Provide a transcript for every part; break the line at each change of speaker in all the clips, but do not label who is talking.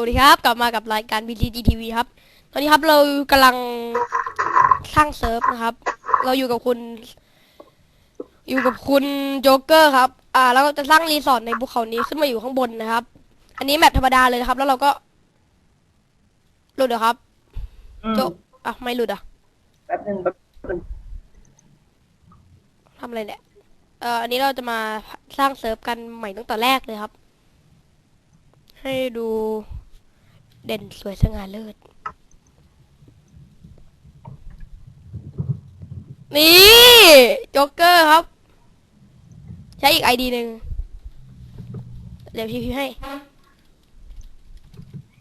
วัสดีครับ กลับมากับรายการ BTGTV ครับ ตอนนี้ครับเรากำลังสร้างเซิร์ฟนะครับ เราอยู่กับคุณ อยู่กับคุณโจ๊กเกอร์ครับ อ่าแล้วเราจะสร้างรีสอร์ทในภูเขานี้ขึ้นมาอยู่ข้างบนนะครับ อันนี้แมปธรรมดาเลยนะครับ แล้วเราก็หลุดเหรอครับ
อืม
โจอะไม่หลุดอะ
แป๊บหนึ่งแป๊บหนึ่ง
ทำอะไรเนี่ยเอ่ออันนี้เราจะมาสร้างเซิร์ฟกันใหม่ตั้งแต่แรกเลยครับ ให้ดู เด่นสวยสง่าเลิศ นี่โจ๊กเกอร์ครับ ใช้อีกไอดีหนึ่งเดี๋ยวพี่พี่ให้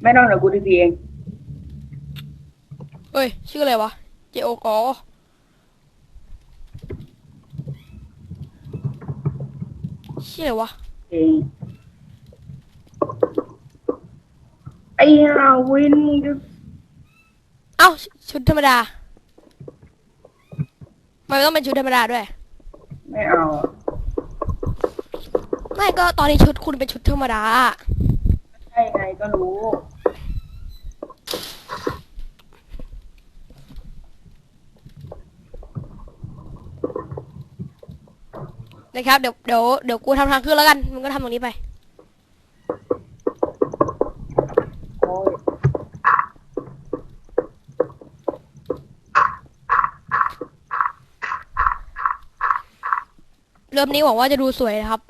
ไม่ต้องเดี๋ยวกูทีพีเอง
เฮ้ย ชื่ออะไรวะ เจโอกอชื่ออะไรวะ
เอง ไอ้ห่าวินมึงจะ
เอ้าชุดธรรมดาทำไมันต้องเป็นชุดธรรมดาด้วย
ไม่เอาอะ
ไม่ก็ตอนนี้ชุดคุณเป็นชุดธรรมดา
ใช่ไงก็รู้
นะครับ เดี๋ยวเดี๋ยวเดี๋ยวกูทำทางขึ้นแล้วกัน มึงก็ทำตรงนี้ไป เริ่มนี้หวังว่าจะดูสวยนะครับ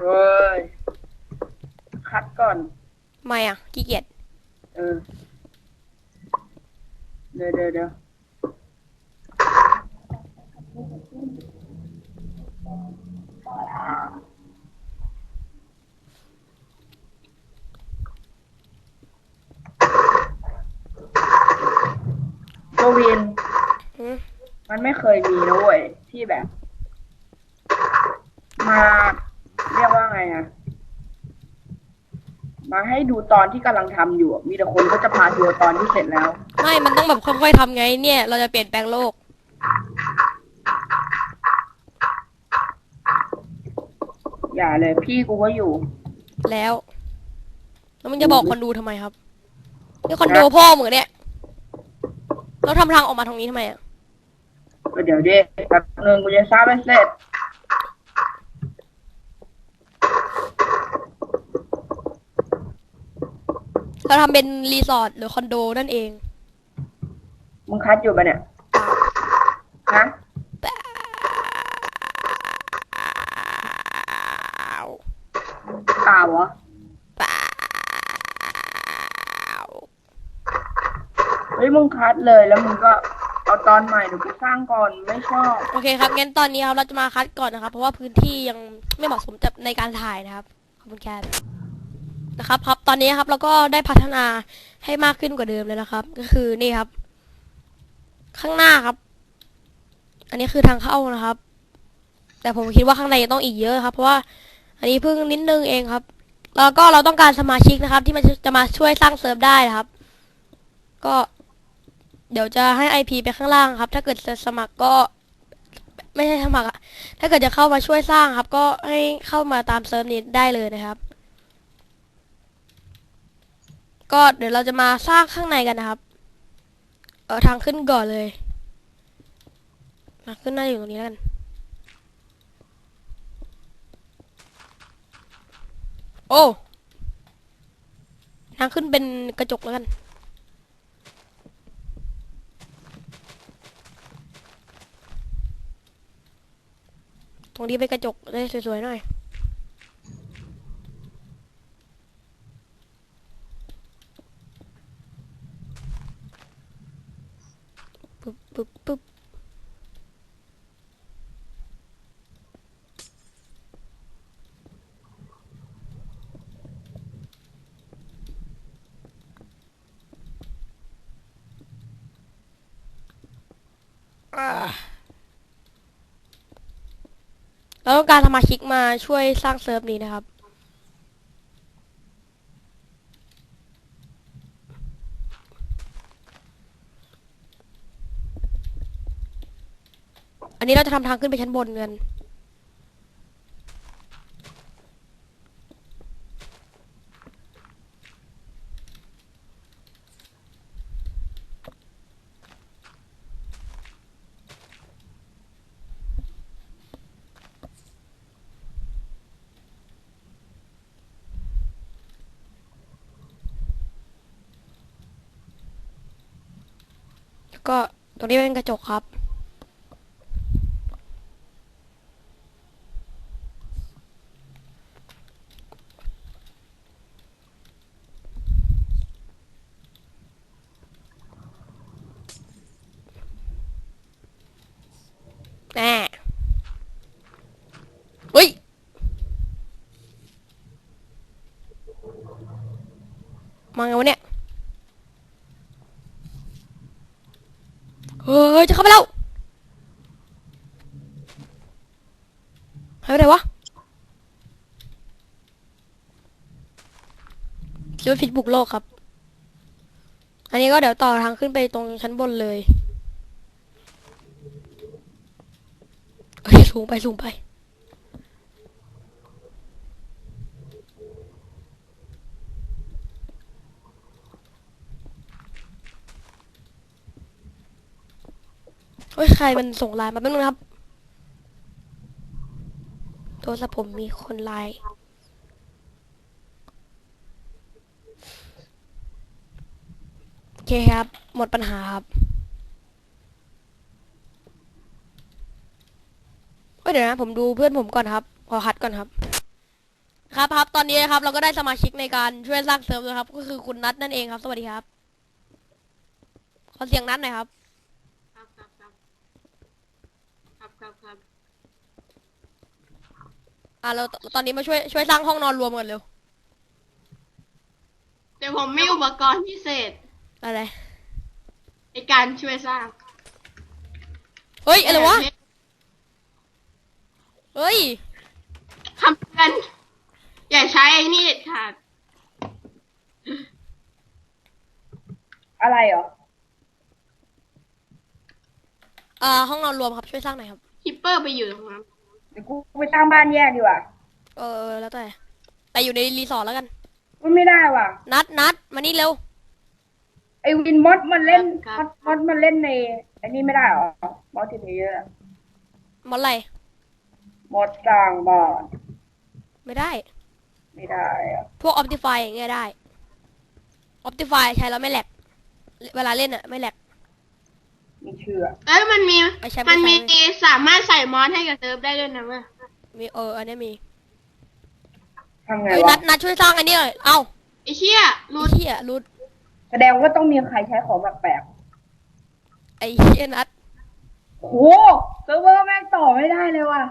เฮ้ย คัดก่อน
ไม่อะขี้เกียจ
เออ เดี๋ยวเดี๋ยวเดี๋ยว วิน
อืม
มันไม่เคยมีนะเว้ยที่แบบ มา เรียกว่าไงอะมาให้ดูตอนที่กำลังทำอยู่อะมีแต่คนก็จะพาทัวร์ตอนที่เสร็จแล้ว
ไม่มันต้องแบบค่อยๆทำไงเนี่ย เราจะเปลี่ยนแปลงโลก
อย่าเลยพี่กูก็อยู่
แล้ว แล้วมึงจะบอกคนดูทำไมครับ นี่คอนโดพ่อมึงเหรอเนี่ย เราทำทางออกมาตรงนี้ทำไมอะ
ก็เดี๋ยวดิแป๊บนึงกูจะสร้างไม่เสร็จ
เราทำเป็นรีสอร์ทหรือคอนโดนั่นเอง
มึงคัดอยู่ปะเนี่ย ฮะ
เปล่า
เปล่าเหรอ
เปล่า
เฮ้ย มึงคัดเลยแล้วมึงก็เอาตอนใหม่เดี๋ยวกูสร้างก่อนไม่ชอบ
โอเคครับงั้นตอนนี้ครับเราจะมาคัดก่อนนะครับ เพราะว่าพื้นที่ยังไม่เหมาะสมกับในการถ่ายนะครับขอบคุณแคทนะครับครับ ตอนนี้ครับเราก็ได้พัฒนาให้มากขึ้นกว่าเดิมเลยนะครับ ก็คือนี่ครับ ข้างหน้าครับ อันนี้คือทางเข้านะครับ แต่ผมคิดว่าข้างในยังต้องอีกเยอะครับ เพราะว่าอันนี้เพิ่งนิดนึงเองครับ แล้วก็เราต้องการสมาชิกนะครับ ที่มันจะมาช่วยสร้างเซิร์ฟได้นะครับ ก็ เดี๋ยวจะให้ IP ไปข้างล่างครับ ถ้าเกิดจะสมัครก็ ไม่ใช่สมัครอะถ้าเกิดจะเข้ามาช่วยสร้างครับ ก็ให้เข้ามาตามเซิร์ฟนี้ได้เลยนะครับ ก็เดี๋ยวเราจะมาสร้างข้างในกันนะครับ เออทางขึ้นก่อนเลยมาขึ้นหน้าอยู่ตรงนี้แล้วกันโอ้ทางขึ้นเป็นกระจกแล้วกัน ต รงนี้เป็นกระจกเลยสวยๆหน่อย ปึ๊บปึ๊บปึ๊บ เราต้องการสมาชิกมาช่วยสร้างเซิร์ฟนี้นะครับ อันนี้เราจะทำทางขึ้นไปชั้นบนกัน ก็ตรงนี้เป็นกระจกครับ แน่เฮ้ย มาไงวะเนี่ย เฮ้ย จะ เข้าไปแล้วหายไปไหนวะคิดว่าผิดบุกโลกครับ อันนี้ก็เดี๋ยวต่อทางขึ้นไปตรงชั้นบนเลยเฮ้ยสูงไปสูงไป เฮ้ยใครมันส่งไลน์มาแป๊บนึงนครับโทรศัพท์ผมมีคนไลน์โอเคครับ หมดปัญหาครับเดี๋ยวนะผมดูเพื่อนผมก่อนครับ ขอคัดก่อนครับ ครับครับตอนนี้ครับ เราก็ได้สมาชิกในการช่วยสร้างเซิร์ฟนะครับ ก็คือคุณนัทนั่นเองครับ สวัสดีครับ ขอเสียงนัทหน่อย
ครับครับครับครับครับครับ
อะเราตอนนี้มาช่วยช่วยสร้างห้องนอนรวมกันเร็ว
เดี๋ยวผมมีอุปกรณ์พิเศษ
อะไร
ในการช่วยสร้าง
เฮ้ยอะไรวะเฮ้ย
คำเตือนอย่าใช้ไอ้นี่เด็ดขาด
อะไรเหรอ
อ่าห้องนอนรวมครับช่วยสร้างหน่อยครับ
ฮิปเปอร์ไปอยู่ตรงนั้น
เดี๋ยวกูไปสร้างบ้านแยกดีกว่า
เออแล้วแต่ แต่อยู่ในรีสอร์ทแล้วกัน
มันไม่ได้ว่ะ
นัดนัดมานี่เร็ว
ไอวินมดมันเล่นมดมดมันเล่นในไอันนี้ไม่ได้เหรอมอสติเพเยอร์
มอดอะไร
มดสร้างบ้าน
ไม่ได้
ไม่ได้อะ
พวก Optify อย่างเงี้ยได้ Optify ใช้แล้วไม่แหลก เวลาเล่นอะไม่แหลก
ไม่เชื่อ
เอ้ยมันมี
ไม่ใช่ไม่
มัน
ใช่
มีสามารถใส่มอสให้กับเซิร์ฟได้ด้วยนะเว้ย
มีเอออันเนี้ยมี
ทำไง
เฮ้ยนั
วะ
ดนัดช่วยสร้างอันนี้หน่อยเอ้า
ไอ้เชี่ยรู
ไอ้
ด
เหี้ยรุด
แสดงว่าต้องมีใครใช้ของแปลก
ไอ้เหี้ยนัด
ๆโหเซิร์ฟเวอร์แม่งต่อไม่ได้เลยว่ะ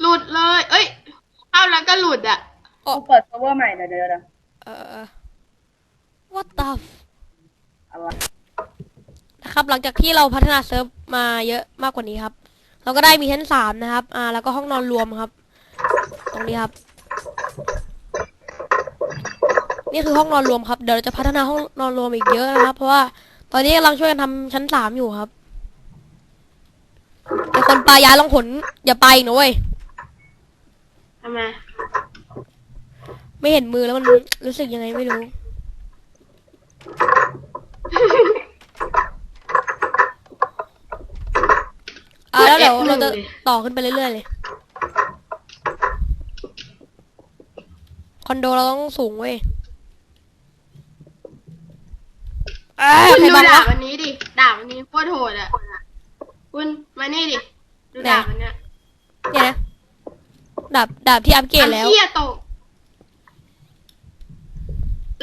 หลุดเลย เอ้ยเข้าแล้วก็หลุดอะ
โอ้
กูเปิดเซิร์ฟเวอร์ใหม่เดี๋ยวเดี๋ยวเดี๋ยว
เออเออ what the f-
อะไร
นะครับ หลังจากที่เราพัฒนาเซิร์ฟมาเยอะมากกว่านี้ครับ เราก็ได้มีชั้นสามนะครับ อ่า แล้วก็ห้องนอนรวมครับ ตรงนี้ครับ นี่คือห้องนอนรวมครับ เดี๋ยวเราจะพัฒนาห้องนอนรวมอีกเยอะนะครับ เพราะว่าตอนนี้กำลังช่วยกันทำชั้นสามอยู่ครับแต่คนปลายาลองขนอย่าไปอีกนะเว้ย
ทำไม
ไม่เห็นมือแล้วมันรู้สึกยังไงไม่รู้ อ่าแล้วเดี๋ยวเราจะต่อขึ้นไปเรื่อยๆเลย คอนโดเราต้องสูงเว้ยอ่า
คุณ
ใคร
ดู
บังะ
ดาวบอันนี้ดิดาบอันนี้โคตรโหดอะคุณมานี่ดิดูดาบอันเนี้ย
เนี่ยนะดาบดาบที่อัปเกรดแล้ว
ทำเชี่ยตก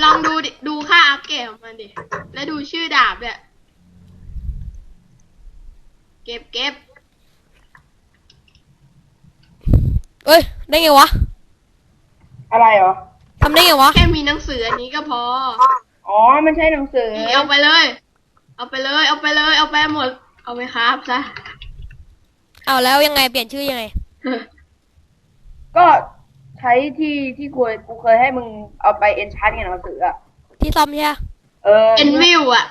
ลองดูดิดูค่าอัพเกรดของมันดิแล้วดูชื่อดาบเนี่ยเก็บเก็บ
เอ้ย ได้ไงวะ
อะไรเหรอ
ทำได้ไงวะ
แค่มีหนังสืออันนี้ก็พอ
อ๋อ มันใช่หนังสือ
นี่เอาไปเลย เอาไปเลย เอาไปเลย เอาไปหมด เอาไปครับซะ
เอาแล้วยังไงเปลี่ยนชื่อยังไง
ก็ใช้ที่ที่กูกูเคยให้มึงเอาไปเอ็นชาร์ตไงหนังสืออะ
ที่ซ่อมใช่ไหม
เออ
เป็นวิวอะ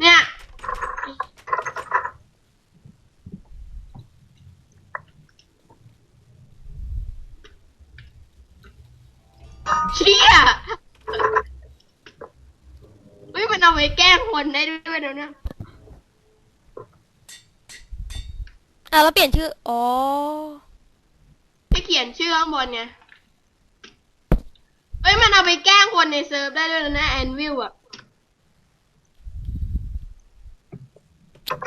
เนี่ย แกล้งคนได้ด้วยเดี๋ยวนี้
อะแล้วเปลี่ยนชื่อ อ๋อ
ให้เขียนชื่อข้างบนไงเอ้ยฮ้ยมันเอาไปแกล้งคนในเซิร์ฟได้ด้วยนะแอนวิลอะ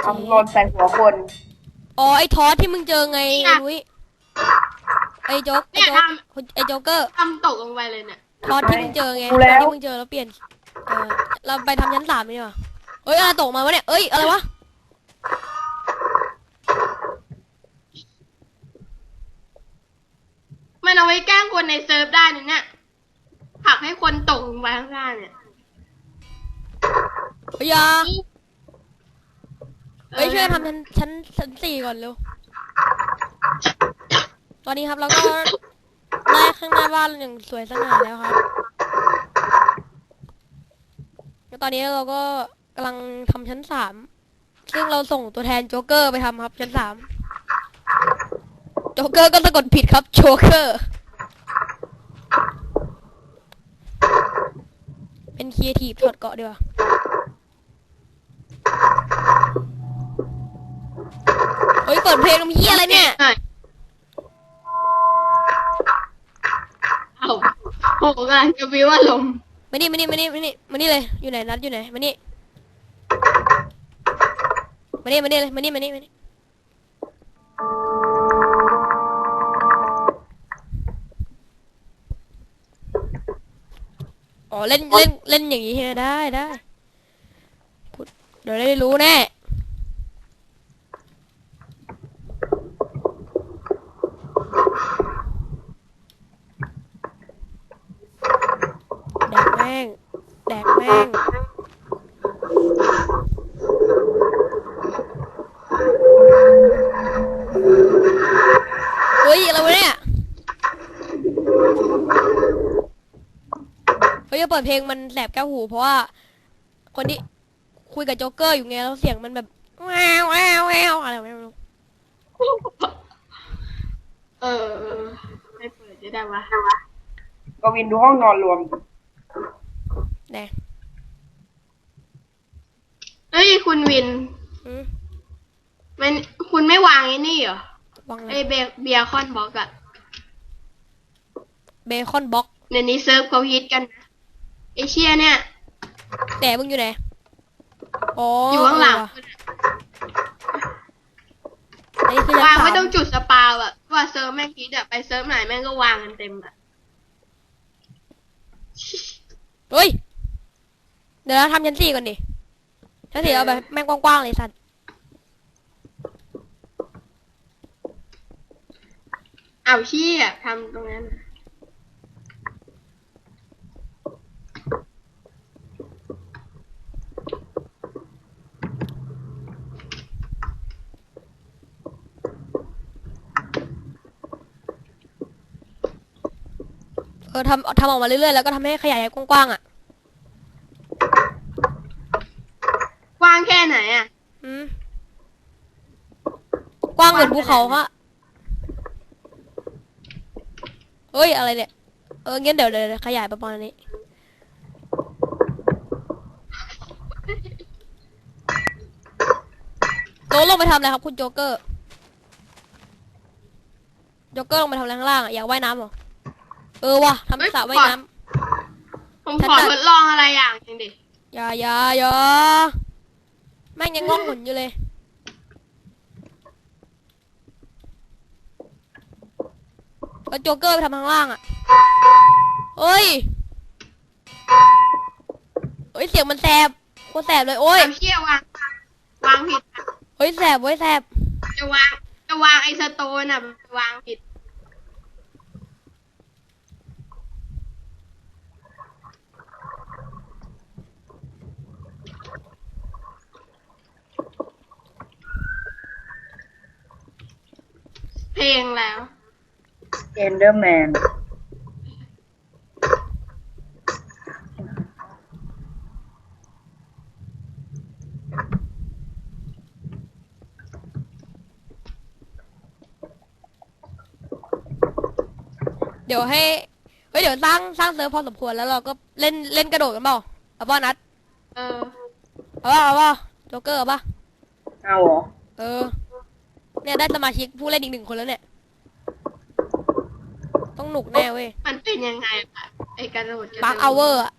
เอาหล่นใส่หัวคน
อ๋อ ไอ้ทอสที่มึงเจอไงไอ้นุ้ยไอ้โจ๊กไอ้โจ๊กคุณไอ้โจ๊กเกอร์
ทำตกลงไปเลยเนี่ย
ทอสที่มึงเจอไงทอสที่มึงเจอแล้วเปลี่ยน เออเราไปทำชั้นสามดีกว่าเอ้ยอะไรตกมาวะเนี่ย เอ้ยอะไรวะ
มันเอาไปแกล้งคนในเซิร์ฟได้นะเนี่ยผลักให้คนตกลงไปข้างล่างเนี่ย
เฮ้ยอยาเอ้ยช่วยกันทำชั้นชั้นชั้นสี่ก่อนเร็ว ตอนนี้ครับเราก็ได้ข้างหน้าบ้านอย่างสวยสง่าแล้วครับแล้ว ตอนนี้เราก็กำลังทำชั้นสาม ซึ่งเราส่งตัวแทนโจ๊กเกอร์ไปทำครับชั้นสาม โจ๊กเกอร์ก็สะกดผิดครับ โจ๊กเกอร์ เป็นครีเอทีฟถอดเกาะดีกว่าเฮ้ยเปิดเพลงมีอะไรเนี่ย
เอาโหกำลังจะวิวอารมณ์
มานี่มานี่มานี่มานี่มานี่เลยอยู่ไหนนัดอยู่ไหนมานี่มานี่มานี่เลยมานี่มานี่มานี่อ๋อเล่นเล่นเล่นอย่างนี้ไหมได้ได้เดี๋ยวได้รู้แน่แดกแม่งแดกแม่งเฮ้ยอะไรวะเนี่ย เปิดเพลงมันแสบแก้วหู เพราะว่า คนที่คุยกับโจ๊กเกอร์อยู่ไงแล้วเสียงมันแบบแววแววแววอะไรไม่รู้
เออเออไม่เปิดจะได้วะ
กวินดูห้องนอนรวม
แน่
เฮ้ยคุณวิน
อืม
มันคุณไม่วางไอ้นี่เหรอ
วาง
ไอ้เบเบียคอนบล็อกอะ
เบคอนบ็อก
เดี๋ยวนี้เซิร์ฟเขาฮิตกันนะ ไอเชียเนี่ย
แต่มึงอยู่ไหนอ๋อ
อ
อยู่
ข้างหลัง
อันนี้คือชั้น
วาง
สาม
ไว้ตรงจุดสปาวอะว่าเซิร์ฟแม่งฮิตอะไปเซิร์ฟไหนแม่งก็วางกันเต็มอะ
เฮ้ย เดี๋ยวเราทำชั้นสี่ก่อนดิชั้นสี่เอาแบบแม่งกว้างๆเลยสัตว์
เอาเชี่ยทำตรงนั้นน่ะ
เออทำทำออกมาเรื่อยๆแล้วก็ทำให้ขยายกว้างๆอะ
กว้างแค่ไหนอะ
อืมกว้างเหมือนภูเขาฮะเฮ้ยอะไรเนี่ย เอองั้นเดี๋ยวเดี๋ยวขยายประมาณนี้ โจ๊กลงไปทำอะไรครับคุณโจ๊กเกอร์ โจ๊กเกอร์ลงไปทำอะไรข้างล่างอะอยากว่ายน้ำเหรอ เออว่ะทำสระว่ายน้ำ
ผมขอทดลองอะไรอย่างหนึงดิ
อย่าอย่าอย่าแม่งยังงอกหมุนอยู่เลย แล้วโจ๊กเกอร์ไปทำข้างล่างอะเอ้ยเอ้ย เสียงมันแสบโคตรแสบเลย โอ้ย
เอาเชี่ยวางวางผิดอะ
เฮ้ย แสบเว้ย แสบ
จะวางจะวางไอ้สโตนอะวางผิด เพลงแล้ว
เอนเดอร์แมน
เดี๋ยวให้เฮ้ยเดี๋ยวสร้างสร้างเซิร์ฟพอสมควรแล้วเราก็เล่นเล่นกระโดดกันเปล่าเอาป่ะนัด
เออ
เอาป่ะเอาป่ะโจ๊กเกอร์เอาป่ะ
เอาเหรอ
เออ เนี่ยได้สมาชิกผู้เล่นอีกหนึ่งคนแล้วเนี่ย ต้องหนุกแน่เว้ย
มันเป็นยังไงอะไอ้การโหลด
ปาร์คเอาเวอร์อะ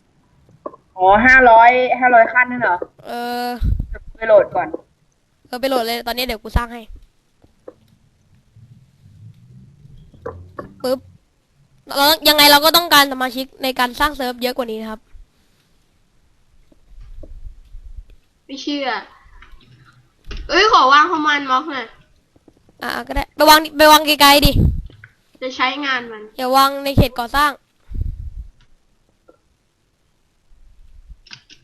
อ๋อห้าร้อยห้าร้อยขั้นนั่นเหรอ
เออ
ไปโหลดก่อน
เออไปโหลดเลยตอนนี้เดี๋ยวกูสร้างให้ปึ๊บเรายังไงเราก็ต้องการสมาชิกในการสร้างเซิร์ฟเยอะกว่านี้นะครับ
ไม่เชื่อ เอ้ยขอวางคอมมานด์ม็อกหน่อย
อ่าก็ได้ไปวางไปวางไกลๆดิ
จะใช้งานมัน
อย่าวางในเขตก่อสร้าง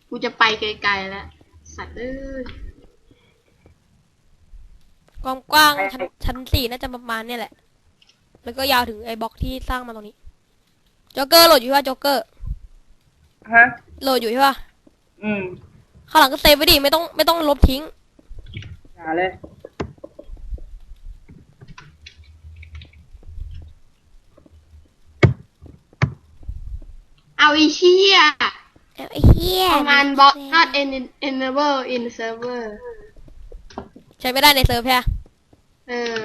กูจะไปไกลๆแล้ว สัตว์เอ้ย
ความกว้างชั้นชั้นสี่น่าจะประมาณเนี่ยแหละ แล้วก็ยาวถึงไอ้บล็อกที่สร้างมาตรงนี้โจ๊กเกอร์โหลดอยู่ใช่ป่ะโจ๊กเกอร์
ฮะ
โหลดอยู่ใช่ป่ะ
อืม
ข้างหลังก็เซฟไว้ดิไม่ต้องไม่ต้องลบทิ้ง
อย่าเลย
เอาอีเชี่ย
ไอ้เหี้ย
คอมมานด์บล็อก not en- enable in server
ใช้ไม่ได้ในเซิร์ฟใช่ปะ
เออ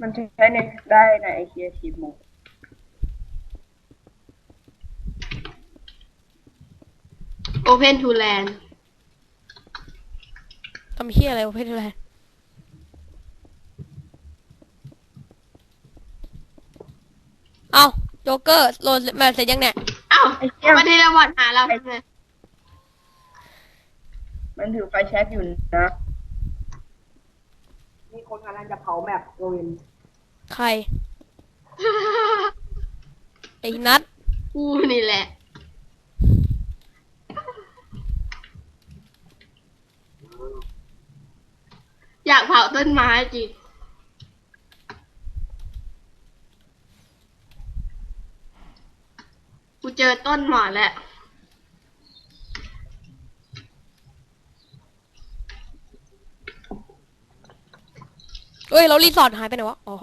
มันใช้ในได้ในไอเคียทีมโม
open to land
ทำเหี้ยอะไรวะเพื่อนอะไรเอ้า โจ๊กเกอร์โหลดมาเสร็จยังเนี่ย
เอ้า
ไอเคีย
มาเทเลพอร์ตหาเราทำไม
มันถือไฟแช็กอยู่นะมีคนกำลังจะเผาแบบโรวิน
ใคร ไอ้นัท
กูนี่แหละ อยากเผาต้นไม้จริง กูเจอต้นหมอนแล้ว
เอ้ยแล้วรีสอร์ทหายไปไหนวะ อ๋อ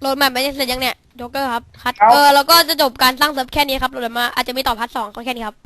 โหลดแมปไปเสร็จยังเนี่ยโจ๊กเกอร์ครับคัดเออแล้วก็จะจบการสร้างเซิร์ฟแค่นี้ครับโหลดมาอาจจะมีต่อพาร์ทสองก็แค่นี้ครับ